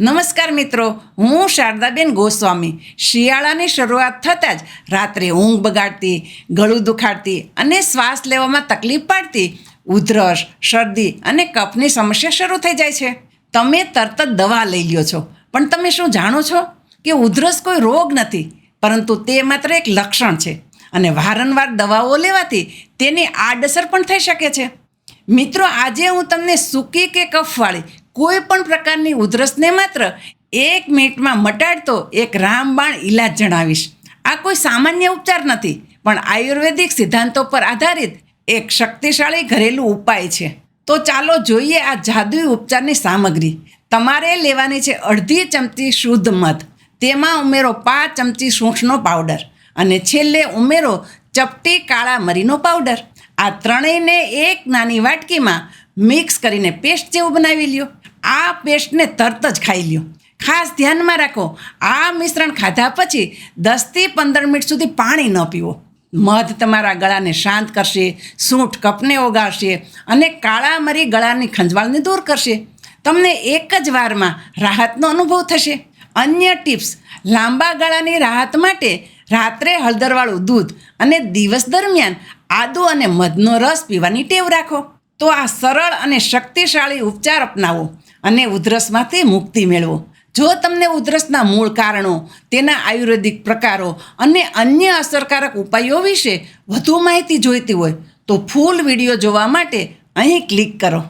નમસ્કાર મિત્રો, હું શારદાબેન ગોસ્વામી. શિયાળાની શરૂઆત થતાં જ રાત્રે ઊંઘ બગાડતી, ગળું દુખાડતી અને શ્વાસ લેવામાં તકલીફ પાડતી, ઉધરસ, શરદી અને કફની સમસ્યા શરૂ થઈ જાય છે. તમે તરત જ દવા લઈ લ્યો છો. પણ તમે શું જાણો છો કે ઉધરસ કોઈ રોગ નથી, પરંતુ તે માત્ર એક લક્ષણ છે અને વારંવાર દવાઓ લેવાથી તેની આડઅસર પણ થઈ શકે છે. મિત્રો, આજે હું તમને સૂકી કે કફવાળી કોઈ પણ પ્રકારની ઉધરસને માત્ર એક મિનિટમાં મટાડતો એક રામબાણ ઈલાજ જણાવીશ. આ કોઈ સામાન્ય ઉપચાર નથી, પણ આયુર્વેદિક સિદ્ધાંતો પર આધારિત એક શક્તિશાળી ઘરેલું ઉપાય છે. તો ચાલો જોઈએ આ જાદુઈ ઉપચારની સામગ્રી. તમારે લેવાની છે અડધી ચમચી શુદ્ધ મધ, તેમાં ઉમેરો પાંચ ચમચી સૂંઠનો પાવડર અને છેલ્લે ઉમેરો ચપટી કાળા મરીનો પાવડર. આ ત્રણેયને એક નાની વાટકીમાં મિક્સ કરીને પેસ્ટ જેવું બનાવી લ્યો. પેસ્ટને તરત જ ખાઈ લ્યો. ખાસ ધ્યાનમાં રાખો, આ મિશ્રણ ખાધા પછી દસથી પંદર મિનિટ સુધી પાણી ન પીવો. મધ તમારા ગળાને શાંત કરશે, સૂંઠ કપને ઓગાળશે અને કાળા મરી ગળાની ખંજવાળને દૂર કરશે. તમને એક જ વારમાં રાહતનો અનુભવ થશે. અન્ય ટિપ્સ, લાંબા ગાળાની રાહત માટે રાત્રે હળદરવાળું દૂધ અને દિવસ દરમિયાન આદુ અને મધનો રસ પીવાની ટેવ રાખો. તો આ સરળ અને શક્તિશાળી ઉપચાર અપનાવો. અને ઉધરસમાંથી મુક્તિ મેળવો. જો તમને ઉધરસના મૂળ કારણો, તેના આયુર્વેદિક પ્રકારો અને અન્ય અસરકારક ઉપાયો વિશે વધુ માહિતી જોઈતી હોય, તો ફૂલ વીડિયો જોવા માટે અહીં ક્લિક કરો.